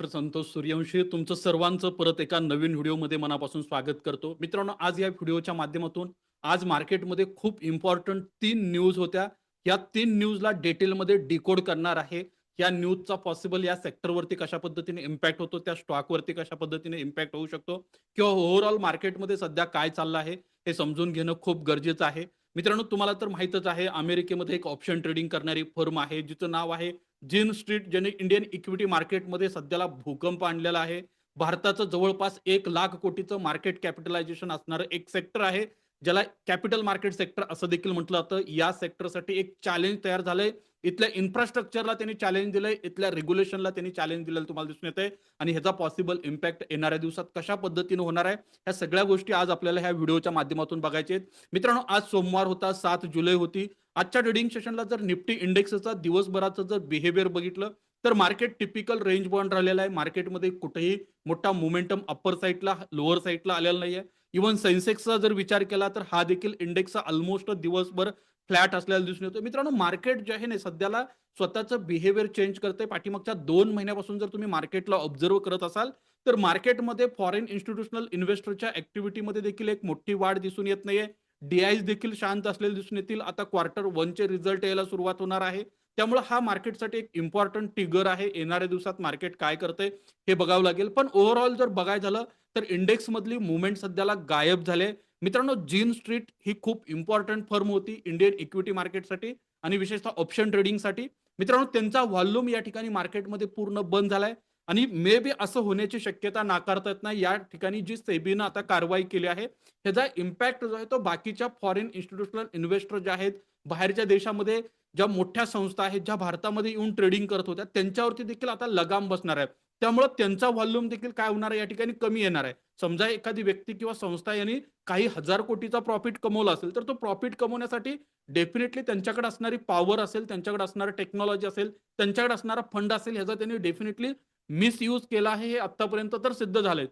Doctor Santosh Suryavanshi तुमचं सर्वांचं परत एका नवीन व्हिडिओमध्ये मनापासून स्वागत करतो. मित्रांनो आज या व्हिडिओच्या माध्यमातून आज मार्केटमध्ये खूप इम्पॉर्टंट तीन न्यूज होत्या. या तीन न्यूजला डिटेलमध्ये डिकोड करणार आहे. या न्यूजचा पॉसिबल या सेक्टरवरती कशा पद्धतीने इम्पॅक्ट होतो त्या स्टॉकवरती कशा पद्धतीने इम्पॅक्ट होऊ शकतो किंवा ओव्हरऑल मार्केटमध्ये सध्या काय चाललं आहे हे समजून घेणं खूप गरजेचं आहे. मित्रांनो तुम्हाला तर माहितच आहे अमेरिकेमध्ये एक ऑप्शन ट्रेडिंग करणारी फर्म आहे जिचं नाव आहे जिन स्ट्रीट ज्याने इंडियन इक्विटी मार्केटमध्ये सध्याला भूकंप आणलेला आहे भारताचं जवळपास एक लाख कोटीचं मार्केट कॅपिटलायझेशन असणारं एक सेक्टर आहे. ज्याला कॅपिटल मार्केट सेक्टर असं देखील म्हटलं जातं. या सेक्टरसाठी एक चॅलेंज तयार झालंय. इथल्या इन्फ्रास्ट्रक्चरला त्यांनी चॅलेंज दिलंय. इथल्या रेग्युलेशनला त्यांनी चॅलेंज दिलेलं तुम्हाला दिसून येतंय. आणि ह्याचा पॉसिबल इम्पॅक्ट येणाऱ्या दिवसात कशा पद्धतीने होणार आहे? ह्या सगळ्या गोष्टी आज आपल्याला ह्या व्हिडिओच्या माध्यमातून बघायचे आहेत. मित्रांनो आज सोमवार होता सात जुलै होती. आजच्या ट्रेडिंग सेशनला जर निफ्टी इंडेक्सचा दिवसभराचं जर बिहेवियर बघितलं तर मार्केट टिपिकल रेंज बॉन्ड राहिलेला आहे. मार्केटमध्ये कुठेही मोठा मोमेंटम अप्पर साईडला लोअर साईडला आलेला नाहीये. इव्हन सेन्सेक्सचा जर विचार केला तर हा देखील इंडेक्सचा ऑलमोस्ट दिवसभर फ्लॅट असलेला दिसून येतो. मित्रांनो मार्केट जे आहे ना सध्याला स्वतःचं बिहेवियर चेंज करते पाठीमागच्या दोन महिन्यापासून जर तुम्ही मार्केटला ऑब्झर्व करत असाल तर मार्केटमध्ये फॉरेन इन्स्टिट्यूशनल इन्व्हेस्टरच्या ऍक्टिव्हिटीमध्ये देखील एक मोठी वाढ दिसून येत नाहीये. डीआयज देखील शांत असलेले दिसून येतील. आता क्वार्टर वनचे रिझल्ट यायला सुरुवात होणार आहे. त्यामुळे हा मार्केटसाठी एक इम्पॉर्टंट टिगर आहे. येणाऱ्या दिवसात मार्केट काय करते हे बघावं लागेल. पण ओव्हरऑल जर बघायचं झालं तर इंडेक्स मधली मुवमेंट सध्याला गायब झाले मित्रांनो जीन स्ट्रीट ही खूप इम्पॉर्टंट फर्म होती इंडियन इक्विटी मार्केटसाठी आणि विशेषतः ऑप्शन ट्रेडिंगसाठी मित्रांनो त्यांचा व्हॉल्यूम या ठिकाणी मार्केटमध्ये पूर्ण बंद झालाय. आणि मे बी असं होण्याची शक्यता नाकारता येत नाही. या ठिकाणी जी सेबीनं आता कारवाई केली आहे ह्याचा इम्पॅक्ट जो आहे तो बाकीच्या फॉरेन इन्स्टिट्यूशनल इन्व्हेस्टर जे आहेत बाहेरच्या देशामध्ये ज्या मोठ्या संस्था आहेत ज्या भारतामध्ये येऊन ट्रेडिंग करत होत्या त्यांच्यावरती देखील आता लगाम बसणार आहे त्यामुळे त्यांचा व्हॉल्यूम देखील काय होणार आहे या ठिकाणी कमी येणार आहे. समजा एखादी व्यक्ती किंवा संस्था यांनी काही हजार कोटीचा प्रॉफिट कमवला असेल तर तो प्रॉफिट कमवण्यासाठी डेफिनेटली त्यांच्याकडे असणारी पॉवर असेल त्यांच्याकडे असणारी टेक्नॉलॉजी असेल त्यांच्याकडे असणारा फंड असेल ह्याचा त्यांनी डेफिनेटली मिसयूज केला आहे हे आतापर्यंत तर सिद्ध झालंय.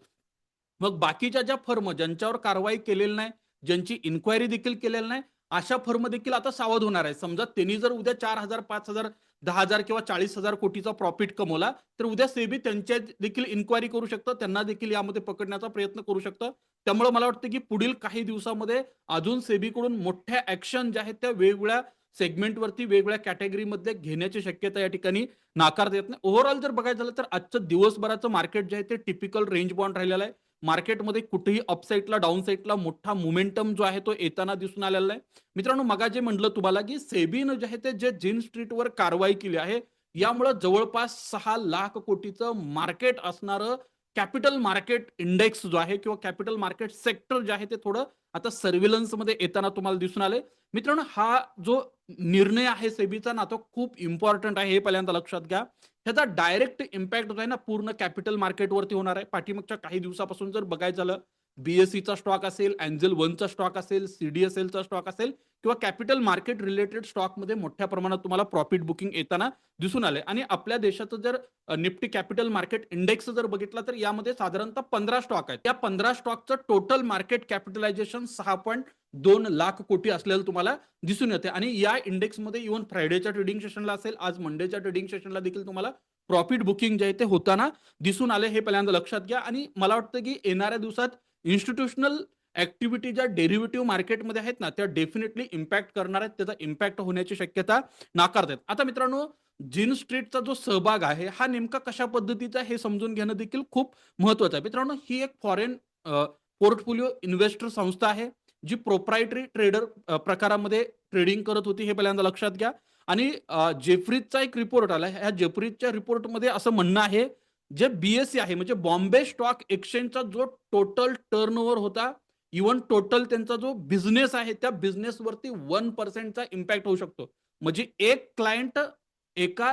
मग बाकीच्या ज्या फर्म ज्यांच्यावर कारवाई केलेली नाही ज्यांची इन्क्वायरी देखील केलेली नाही अशा फर्म देखील आता सावध होणार आहे समजा त्यांनी जर उद्या चार हजार पाच हजार दहा हजार किंवा चाळीस हजार कोटीचा प्रॉफिट कमवला तर उद्या सेबी त्यांच्या देखील इन्क्वायरी करू शकतं. त्यांना देखील यामध्ये पकडण्याचा प्रयत्न करू शकतं. त्यामुळे मला वाटतं की पुढील काही दिवसामध्ये अजून सेबीकडून मोठ्या ऍक्शन ज्या आहेत त्या वेगवेगळ्या सेगमेंटवरती वेगवेगळ्या कॅटेगरीमध्ये घेण्याची शक्यता या ठिकाणी नाकारता येत नाही. ओव्हरऑल जर बघायचं झालं तर आजचं दिवसभराचं मार्केट जे आहे ते टिपिकल रेंज बॉन्ड राहिलेलं आहे. मार्केटमध्ये कुठेही अपसाईडला डाऊन साईडला मोठा मोमेंटम जो आहे तो येताना दिसून आलेला आहे. मित्रांनो मगा जे म्हटलं तुम्हाला की सेबीनं जे आहे ते जे जिन स्ट्रीटवर कारवाई केली आहे यामुळे जवळपास सहा लाख कोटीचं मार्केट असणारं कॅपिटल मार्केट इंडेक्स जो आहे किंवा कॅपिटल मार्केट सेक्टर जे आहे ते थोडं आता सर्विलन्समध्ये येताना तुम्हाला दिसून आले मित्रांनो हा जो निर्णय आहे सेबीचा ना तो खूप इम्पॉर्टंट आहे हे पहिल्यांदा लक्षात घ्या. ह्याचा डायरेक्ट इम्पॅक्ट जो आहे ना पूर्ण कॅपिटल मार्केटवरती होणार आहे. पाठीमागच्या काही दिवसापासून जर बघायचं झालं बीएससीचा स्टॉक असेल अँजल वनचा स्टॉक असेल सीडीएसएलचा स्टॉक असेल किंवा कॅपिटल मार्केट रिलेटेड स्टॉकमध्ये मोठ्या प्रमाणात तुम्हाला प्रॉफिट बुकिंग येताना दिसून आले आणि आपल्या देशाचं जर निफ्टी कॅपिटल मार्केट इंडेक्स जर बघितला तर यामध्ये साधारणतः पंधरा स्टॉक आहेत. या पंधरा स्टॉकचं टोटल मार्केट कॅपिटलायझेशन सहा पॉईंट दोन लाख कोटी असलेलं तुम्हाला दिसून येते आणि या इंडेक्समध्ये इव्हन फ्रायडेच्या ट्रेडिंग सेशनला असेल आज मंडेच्या ट्रेडिंग सेशनला देखील तुम्हाला प्रॉफिट बुकिंग जे आहे ते होताना दिसून आले हे पहिल्यांदा लक्षात घ्या. आणि मला वाटतं की येणाऱ्या दिवसात इन्स्टिट्यूशनल ऍक्टिव्हिटी ज्या डेरिव्हेटिव्ह मार्केटमध्ये आहेत ना त्या डेफिनेटली इम्पॅक्ट करणार आहेत. त्याचा इम्पॅक्ट होण्याची शक्यता नाकारतात आता मित्रांनो जिन स्ट्रीटचा जो सहभाग आहे हा नेमका कशा पद्धतीचा हे समजून घेणं देखील खूप महत्वाचं आहे. मित्रांनो ही एक फॉरेन पोर्टफोलिओ इन्व्हेस्टर संस्था आहे. जी प्रोप्रायटरी ट्रेडर प्रकारामध्ये ट्रेडिंग करत होती हे पहिल्यांदा लक्षात घ्या. आणि जेफ्रीजचा एक रिपोर्ट आला. ह्या जेफ्रीजच्या रिपोर्टमध्ये असं म्हणणं आहे जे बीएससी आहे म्हणजे बॉम्बे स्टॉक एक्सचेंजचा जो टोटल टर्नओव्हर होता इव्हन टोटल त्यांचा जो बिझनेस आहे त्या बिझनेसवरती वन पर्सेंटचा इम्पॅक्ट होऊ शकतो. म्हणजे एक क्लायंट एका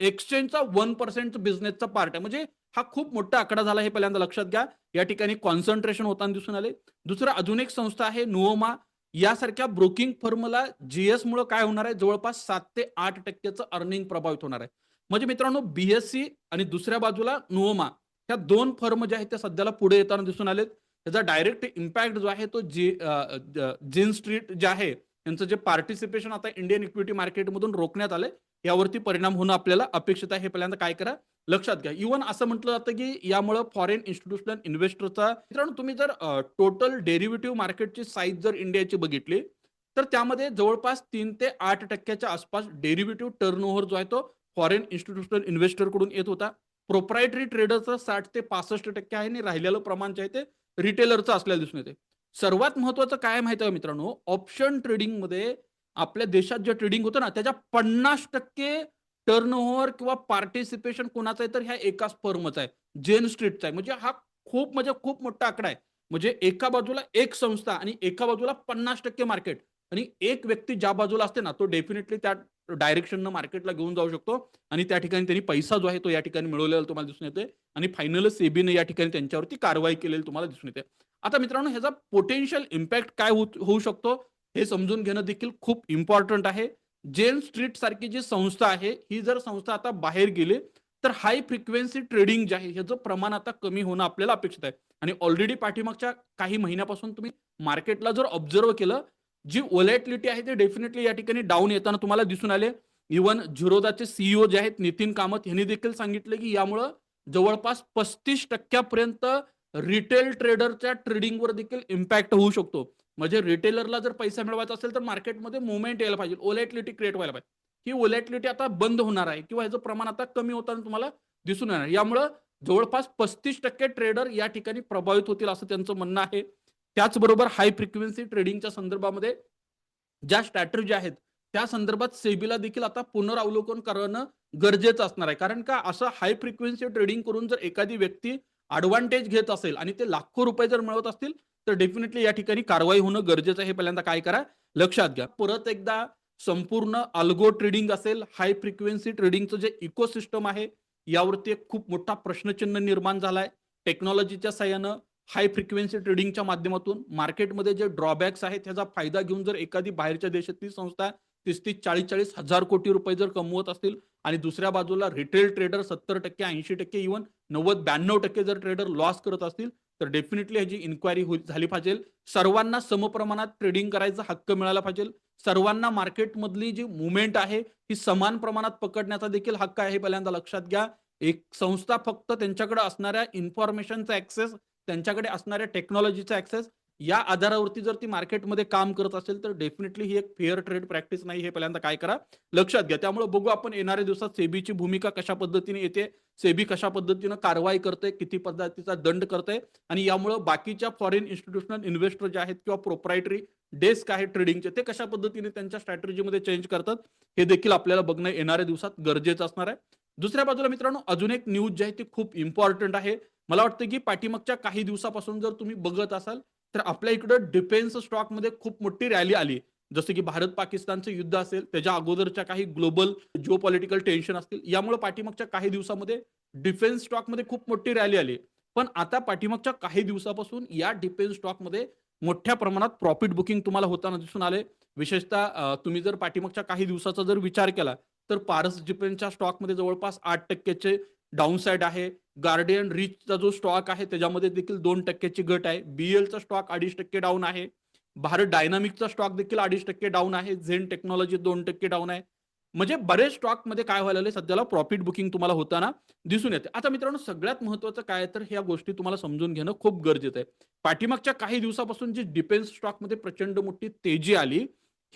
एक्सचेंजचा वन पर्सेंट बिझनेसचा पार्ट आहे. म्हणजे हा खूप मोठा आकडा झाला हे पहिल्यांदा लक्षात घ्या. या ठिकाणी कॉन्सन्ट्रेशन होताना दिसून आले. दुसरं अजून एक संस्था आहे नुओमा यासारख्या ब्रोकिंग फर्मला जीएस मुळे काय होणार आहे? जवळपास सात ते आठ टक्क्याचं अर्निंग प्रभावित होणार आहे. म्हणजे मित्रांनो बीएससी आणि दुसऱ्या बाजूला नुओमा ह्या दोन फर्म ज्या आहेत त्या सध्याला पुढे येताना दिसून आलेत. त्याचा डायरेक्ट इम्पॅक्ट जो आहे तो जी जिन स्ट्रीट जे आहे यांचं जे पार्टिसिपेशन आता इंडियन इक्विटी मार्केटमधून रोखण्यात आलंय. यावरती परिणाम होणं आपल्याला अपेक्षित आहे. हे पहिल्यांदा काय करा? लक्षात घ्या. इव्हन असं म्हटलं जातं की यामुळे फॉरेन इन्स्टिट्यूशनल इन्व्हेस्टरचा मित्रांनो तुम्ही जर टोटल डेरिव्हेटिव्ह मार्केटची साईज जर इंडियाची बघितली तर त्यामध्ये जवळपास तीन ते आठ टक्क्याच्या आसपास डेरिव्हेटिव्ह टर्नओव्हर जो आहे तो फॉरेन इन्स्टिट्यूशनल इन्व्हेस्टरकडून येत होता. प्रोप्रायटरी ट्रेडरचं साठ ते पासष्ट टक्के आहे आणि राहिलेलं प्रमाण जे आहे ते रिटेलरचं असल्याला दिसून येते. सर्वात महत्वाचं काय माहिती आहे मित्रांनो? ऑप्शन ट्रेडिंगमध्ये आपल्या देशात जे ट्रेडिंग होतं ना त्याच्या पन्नास टक्के टर्नओव्हर किंवा पार्टिसिपेशन कोणाचं आहे तर ह्या एकाच फर्मचा आहे. जेन स्ट्रीटचा आहे. म्हणजे हा खूप म्हणजे खूप मोठा आकडा आहे. म्हणजे एका बाजूला एक संस्था आणि एका बाजूला पन्नास टक्के मार्केट आणि एक व्यक्ती ज्या बाजूला असते ना तो डेफिनेटली त्या डायरेक्शननं मार्केटला घेऊन जाऊ शकतो. आणि त्या ठिकाणी त्यांनी पैसा जो आहे तो या ठिकाणी मिळवलेला तुम्हाला दिसून येते आणि फायनल सेबीने या ठिकाणी त्यांच्यावरती कारवाई केलेली तुम्हाला दिसून येते. आता मित्रांनो ह्याचा पोटेन्शियल इम्पॅक्ट काय होऊ शकतो? हे समजून घेणं देखील खूप इम्पॉर्टंट आहे. जेन स्ट्रीट सारखी जी संस्था आहे ही जर संस्था आता बाहेर गेली तर हाय फ्रिक्वेन्सी ट्रेडिंग जे आहे ह्याचं प्रमाण आता कमी होणं आपल्याला अपेक्षित आहे. आणि ऑलरेडी पाठीमागच्या काही महिन्यापासून तुम्ही मार्केटला जर ऑब्झर्व केलं जी ओलॅटिलिटी आहे ते डेफिनेटली या ठिकाणी डाऊन येताना तुम्हाला दिसून आले. इव्हन झिरोदाचे सीईओ जे आहेत नितीन कामत यांनी देखील सांगितलं की यामुळं जवळपास पस्तीस टक्क्यापर्यंत रिटेल ट्रेडरच्या ट्रेडिंगवर देखील इम्पॅक्ट होऊ शकतो. म्हणजे रिटेलरला जर पैसा मिळवायचा असेल तर मार्केटमध्ये मुवमेंट यायला पाहिजे. ओलॅटिलिटी क्रिएट व्हायला पाहिजे. ही ओलॅटिलिटी आता बंद होणार आहे किंवा ह्याचं प्रमाण आता कमी होताना तुम्हाला दिसून येणार. यामुळं जवळपास पस्तीस टक्के ट्रेडर या ठिकाणी प्रभावित होतील असं त्यांचं म्हणणं आहे. त्याचबरोबर हाय फ्रिक्वेन्सी ट्रेडिंगच्या संदर्भामध्ये ज्या स्ट्रॅटर्जी आहेत त्या संदर्भात सेबीला देखील आता पुनरावलोकन करणं गरजेचं असणार आहे. कारण का? असं हाय फ्रिक्वेन्सी ट्रेडिंग करून जर एखादी व्यक्ती ॲडव्हान्टेज घेत असेल आणि ते लाखो रुपये जर मिळवत असतील तर डेफिनेटली या ठिकाणी कारवाई होणं गरजेचं आहे. पहिल्यांदा काय करा? लक्षात घ्या. परत एकदा संपूर्ण अल्गो ट्रेडिंग असेल हाय फ्रिक्वेन्सी ट्रेडिंगचं जे इकोसिस्टम आहे यावरती एक खूप मोठा प्रश्नचिन्ह निर्माण झालाय. टेक्नॉलॉजीच्या साह्यानं हाय फ्रिक्वेन्सी ट्रेडिंगच्या माध्यमातून मार्केटमध्ये जे ड्रॉबॅक्स आहेत त्याचा फायदा घेऊन जर एखादी बाहेरच्या देशातली संस्था तीस तीस चाळीस चाळीस हजार कोटी रुपये जर कमवत असतील आणि दुसऱ्या बाजूला रिटेल ट्रेडर सत्तर टक्के ऐंशी टक्के इव्हन नव्वद ब्याण्णव टक्के जर ट्रेडर लॉस करत असतील तर डेफिनेटली ह्याची इन्क्वायरी झाली पाहिजे. सर्वांना समप्रमाणात ट्रेडिंग करायचा हक्क मिळाला पाहिजे. सर्वांना मार्केटमधली जी मुवमेंट आहे ही समान प्रमाणात पकडण्याचा देखील हक्क आहे पहिल्यांदा लक्षात घ्या. एक संस्था फक्त त्यांच्याकडे असणाऱ्या इन्फॉर्मेशनचा ऍक्सेस त्यांच्याकडे असणाऱ्या टेक्नॉलॉजीचा ऍक्सेस या आधारावरती जर ती मार्केटमध्ये काम करत असेल तर डेफिनेटली ही एक फेअर ट्रेड प्रॅक्टिस नाही हे पहिल्यांदा काय करा लक्षात घ्या. त्यामुळे बघू आपण येणाऱ्या दिवसात सेबीची भूमिका कशा पद्धतीने येते सेबी कशा पद्धतीनं कारवाई करते किती पद्धतीचा दंड करते आणि यामुळं बाकीच्या फॉरेन इन्स्टिट्यूशनल इन्व्हेस्टर जे आहेत किंवा प्रोप्रायटरी डेस्क आहे ट्रेडिंगचे ते कशा पद्धतीने त्यांच्या स्ट्रॅटेजीमध्ये चेंज करतात हे देखील आपल्याला बघणं येणाऱ्या दिवसात गरजेचं असणार आहे. दुसऱ्या बाजूला मित्रांनो अजून एक न्यूज जी आहे ती खूप इम्पॉर्टंट आहे. मला वाटतं की पाठीमागच्या काही दिवसापासून जर तुम्ही बघत असाल तर आपल्या इकडं डिफेन्स स्टॉकमध्ये खूप मोठी रॅली आली जसं की भारत पाकिस्तानचं युद्ध असेल त्याच्या अगोदरच्या काही ग्लोबल जिओ पॉलिटिकल टेन्शन असतील यामुळे पाठीमागच्या काही दिवसामध्ये डिफेन्स स्टॉकमध्ये खूप मोठी रॅली आली पण आता पाठीमागच्या काही दिवसापासून या डिफेन्स स्टॉकमध्ये मोठ्या प्रमाणात प्रॉफिट बुकिंग तुम्हाला होताना दिसून आले विशेषतः तुम्ही जर पाठीमागच्या काही दिवसाचा जर विचार केला तर पारस डिफेन्सच्या स्टॉकमध्ये जवळपास आठ टक्क्याचे डाऊन साईड आहे गार्डियन रिचचा जो स्टॉक आहे त्याच्यामध्ये देखील दोन टक्क्याची घट आहे. बीएलचा स्टॉक अडीच टक्के डाऊन आहे. भारत डायनामिकचा स्टॉक देखील अडीच टक्के डाऊन आहे. झेन टेक्नॉलॉजी दोन टक्के डाऊन आहे. म्हणजे बरेच स्टॉकमध्ये काय व्हायला सध्याला प्रॉफिट बुकिंग तुम्हाला होताना दिसून येते. आता मित्रांनो सगळ्यात महत्वाचं काय तर ह्या गोष्टी तुम्हाला समजून घेणं खूप गरजेचं आहे. पाठीमागच्या काही दिवसापासून जी डिफेन्स स्टॉकमध्ये प्रचंड मोठी तेजी आली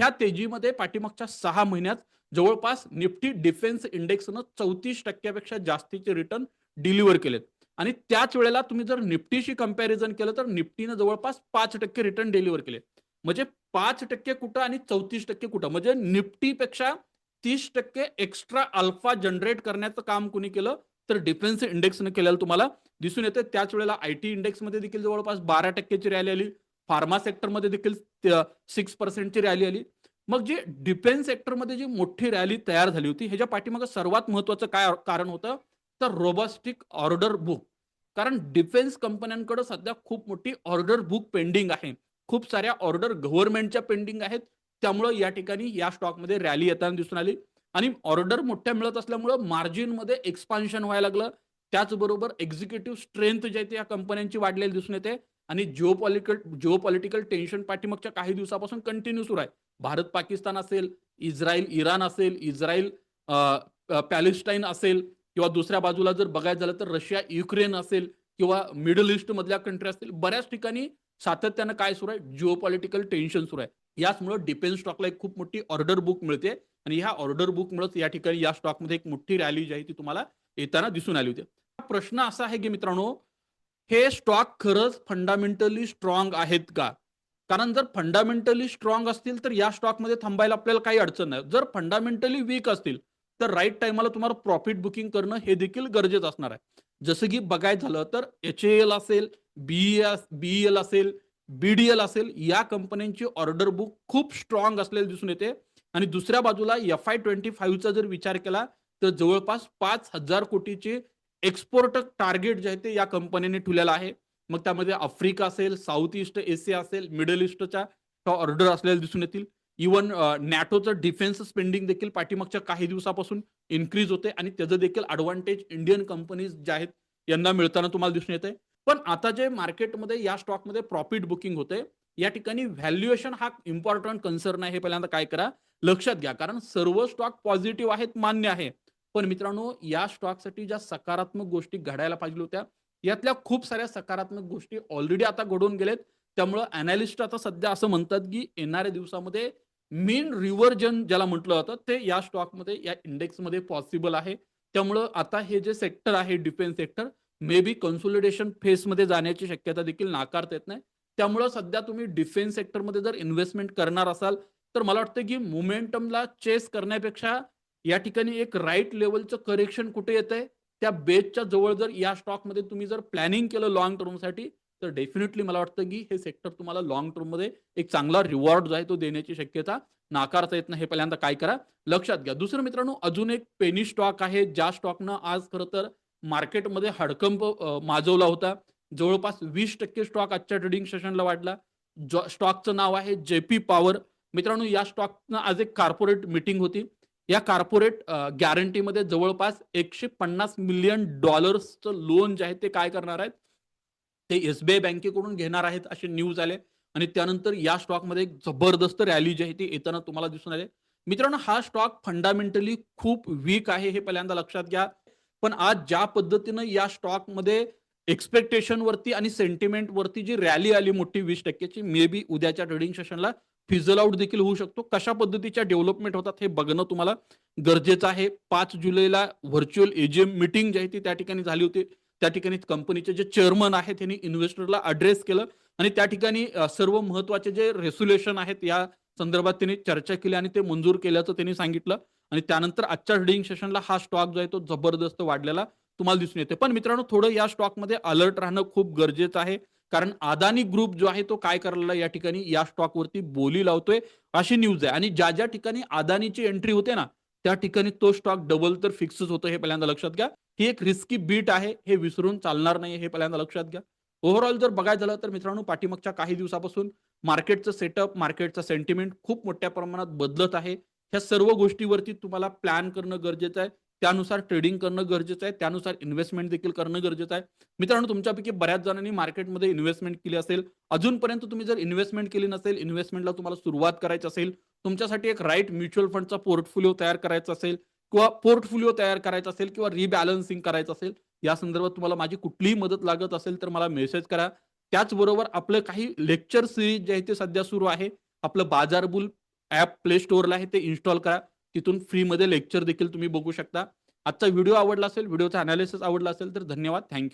ह्या तेजीमध्ये पाठीमागच्या सहा महिन्यात जवळपास निफ्टी डिफेन्स इंडेक्सनं चौतीस टक्क्यापेक्षा जास्तीचे रिटर्न डिलिव्हर केलेत. आणि त्याच वेळेला तुम्ही जर निफ्टीशी कंपॅरिझन केलं तर निफ्टीनं जवळपास पाच टक्के रिटर्न डिलिव्हर केले म्हणजे पाच टक्के कुठं आणि चौतीस टक्के कुठं? म्हणजे निफ्टीपेक्षा तीस टक्के एक्स्ट्रा अल्फा जनरेट करण्याचं काम कुणी केलं? तर डिफेन्स इंडेक्सनं केलेलं तुम्हाला. दिसून येते त्याच वेळेला आय टी इंडेक्समध्ये देखील जवळपास बारा टक्क्याची रॅली आली. फार्मा सेक्टरमध्ये देखील सिक्स पर्सेंटची रॅली आली. मग जे डिफेन्स सेक्टरमध्ये जी मोठी रॅली तयार झाली होती ह्याच्या पाठीमागं सर्वात महत्वाचं काय कारण होतं? तर रोबॉस्टिक ऑर्डर बुक. कारण डिफेन्स कंपन्यांकडे सध्या खूप मोठी ऑर्डर बुक पेंडिंग आहे. खूप साऱ्या ऑर्डर गव्हर्नमेंटच्या पेंडिंग आहेत. त्यामुळं या ठिकाणी या स्टॉकमध्ये रॅली येताना दिसून आली. आणि ऑर्डर मोठ्या मिळत असल्यामुळं मार्जिनमध्ये एक्सपान्शन व्हायला लागलं. त्याचबरोबर एक्झिक्युटिव्ह स्ट्रेंथ जे आहे या कंपन्यांची वाढलेली दिसून येते. आणि geo political geo political tension पाठीमागच्या काही दिवसापासून कंटिन्यू सुरू आहे भारत पाकिस्तान असेल इस्रायल इराण असेल इस्रायल पॅलेस्टाईन असेल किंवा दुसऱ्या बाजूला जर बघायचं झालं तर रशिया, युक्रेन असेल किंवा मिडल ईस्ट मधल्या कंट्री असतील. बऱ्याच ठिकाणी सातत्यानं काय सुरू आहे? जिओपॉलिटिकल टेन्शन सुरू आहे. याचमुळे डिफेन्स स्टॉकला एक खूप मोठी ऑर्डर बुक मिळते आणि ह्या ऑर्डर बुकमुळेच या ठिकाणी या स्टॉकमध्ये एक मोठी रॅली जी आहे ती तुम्हाला येताना दिसून आली होती. प्रश्न असा आहे की मित्रांनो, हे स्टॉक खरंच फंडामेंटली स्ट्राँग आहेत का? कारण जर फंडामेंटली स्ट्राँग असतील तर या स्टॉकमध्ये थांबायला आपल्याला काही अडचण नाही. जर फंडामेंटली वीक असतील तर राईट टाईमाला तुम्हाला प्रॉफिट बुकिंग करणं हे देखील गरजेचं असणार आहे. जसं की बघायचं झालं तर एच-ए-एल असेल, बी-ई-एस बी एल असेल, बी-डी-एल असेल या कंपन्यांची ऑर्डर बुक खूप स्ट्राँग असलेली दिसून येते आणि दुसऱ्या बाजूला एफ-आय 25चा जर विचार केला तर जवळपास पाच हजार कोटीचे एक्सपोर्ट टार्गेट जे आहे ते या कंपनीने ठेवलेलं आहे. मग त्यामध्ये आफ्रिका असेल, साऊथ ईस्ट एशिया असेल, मिडल ईस्टच्या ऑर्डर असलेल्या दिसून येतील. इव्हन नॅटोचं डिफेन्स स्पेंडिंग देखील पाठीमागच्या काही दिवसापासून इन्क्रीज होते आणि त्याचं देखील ऍडव्हान्टेज इंडियन कंपनीज ज्या आहेत यांना मिळताना तुम्हाला दिसून येते पण आता जे मार्केटमध्ये या स्टॉकमध्ये प्रॉफिट बुकिंग होते या ठिकाणी व्हॅल्युएशन हा इम्पॉर्टंट कन्सर्न आहे. हे पहिल्यांदा काय करा, लक्षात घ्या. कारण सर्व स्टॉक पॉझिटिव्ह आहेत मान्य आहे. पण मित्रांनो, या स्टॉकसाठी ज्या सकारात्मक गोष्टी घडायला पाहिजे होत्या, यातल्या खूप साऱ्या सकारात्मक गोष्टी ऑलरेडी आता घडून गेलेत. त्यामुळं अनालिस्ट आता सध्या असं म्हणतात, की येणाऱ्या दिवसामध्ये मेन रिव्हर्जन ज्याला म्हटलं जातं, ते या स्टॉकमध्ये या इंडेक्समध्ये पॉसिबल आहे. त्यामुळं आता हे जे सेक्टर आहे defence sector, may be consolidation फेजमध्ये जाण्याची शक्यता देखील नाकारता येत नाही. त्यामुळं सध्या तुम्ही डिफेन्स सेक्टरमध्ये जर इन्व्हेस्टमेंट करणार असाल, तर मला वाटतं, की मोमेंटमला चेस करण्यापेक्षा या ठिकाणी एक राईट लेवलचं करेक्शन कुठे येतंय, त्या बेसच्या जवळ जर या स्टॉकमध्ये तुम्ही जर प्लॅनिंग केलं लॉंग टर्मसाठी, तर डेफिनेटली मला वाटतं, की हे सेक्टर तुम्हाला लॉंग टर्ममध्ये एक चांगला रिवॉर्ड जो आहे तो देण्याची शक्यता नाकारता येत नाही. हे पहिल्यांदा काय करा, लक्षात घ्या. दुसरं मित्रांनो, अजून एक पेनी स्टॉक आहे, ज्या स्टॉकनं आज खरं तर मार्केटमध्ये हडकंप माजवला होता. जवळपास 20% स्टॉक आजच्या ट्रेडिंग सेशनला वाढला. स्टॉकचं नाव आहे जे-पी पॉवर. मित्रांनो, या स्टॉकनं आज एक कॉर्पोरेट मीटिंग होती. या कॉर्पोरेट गॅरंटीमध्ये जवळपास $150 मिलियन डॉलर्सचं लोन जे आहे ते काय करणार आहेत, ते एस-बी-आय बँकेकडून घेणार आहेत, असे न्यूज आले. आणि त्यानंतर या स्टॉकमध्ये एक जबरदस्त रॅली जी आहे ती येताना तुम्हाला दिसून आले. मित्रांनो, हा स्टॉक फंडामेंटली खूप वीक आहे, हे पहिल्यांदा लक्षात घ्या. पण आज ज्या पद्धतीनं या स्टॉकमध्ये एक्स्पेक्टेशनवरती आणि सेंटिमेंट वरती जी रॅली आली मोठी वीस टक्क्याची मे बी उद्याच्या ट्रेडिंग सेशनला फिझल आउट देखील होऊ शकतो. कशा पद्धतीच्या डेव्हलपमेंट होतात हे बघणं तुम्हाला गरजेचं आहे. पाच जुलैला व्हर्च्युअल एजीएम मिटिंग मीटिंग जी आहे ती त्या ठिकाणी झाली होती. त्या ठिकाणी कंपनीचे जे चेअरमन आहेत, त्यांनी इन्व्हेस्टरला अड्रेस केलं आणि त्या ठिकाणी सर्व महत्त्वाचे जे रेसोल्युशन आहेत, या संदर्भात त्यांनी चर्चा केली आणि ते मंजूर केल्याचं त्यांनी सांगितलं आणि त्यानंतर आजच्या ट्रेडिंग सेशनला हा स्टॉक जो आहे तो जबरदस्त वाढलेला तुम्हाला दिसून येते. पण मित्रांनो, थोडं या स्टॉकमध्ये अलर्ट राहणं खूप गरजेचं आहे. कारण अदानी ग्रुप जो आहे तो काय करायला या ठिकाणी या स्टॉकवरती बोली लावतोय, अशी न्यूज आहे आणि ज्या-ज्या ठिकाणी अदानीची एंट्री होते ना, त्या ठिकाणी तो स्टॉक डबल तर फिक्सच होतो हे पहिल्यांदा लक्षात घ्या. ही एक रिस्की बीट आहे, हे विसरून चालणार नाही, हे पहिल्यांदा लक्षात घ्या. ओव्हरऑल जर बघायचं झालं तर मित्रांनो, पाठीमागच्या काही दिवसापासून मार्केटचं सेटअप, मार्केटचा सेंटिमेंट खूप मोठ्या प्रमाणात बदलत आहे. ह्या सर्व गोष्टीवरती तुम्हाला प्लॅन करणं गरजेचं आहे. त्यानुसार ट्रेडिंग करणं गरजेचं आहे. त्यानुसार इन्व्हेस्टमेंट देखील करणं गरजेचं आहे. मित्रांनो, तुमच्यापैकी बऱ्याच जणांनी मार्केटमध्ये इन्व्हेस्टमेंट केली असेल. अजूनपर्यंत तुम्ही जर इन्व्हेस्टमेंट केली नसेल, इन्व्हेस्टमेंटला तुम्हाला सुरुवात करायची असेल, तुमच्यासाठी एक राईट म्युच्युअल फंडचा पोर्टफोलिओ तयार करायचा असेल किंवा पोर्टफोलिओ तयार करायचा असेल किंवा रिबॅलन्सिंग करायचं असेल, या संदर्भात तुम्हाला माझी कुठलीही मदत लागत असेल, तर मला मेसेज करा. त्याचबरोबर आपलं काही लेक्चर सीरीज जे आहे ते सध्या सुरू आहे. आपलं बाजारबुल ॲप प्ले स्टोअरला आहे, ते इन्स्टॉल करा. तिथून फ्रीमध्ये लेक्चर देखील तुम्ही बघू शकता. आजचा व्हिडिओ आवडला असेल, व्हिडिओचा अनालिसिस आवडला असेल, तर धन्यवाद. थँक्यू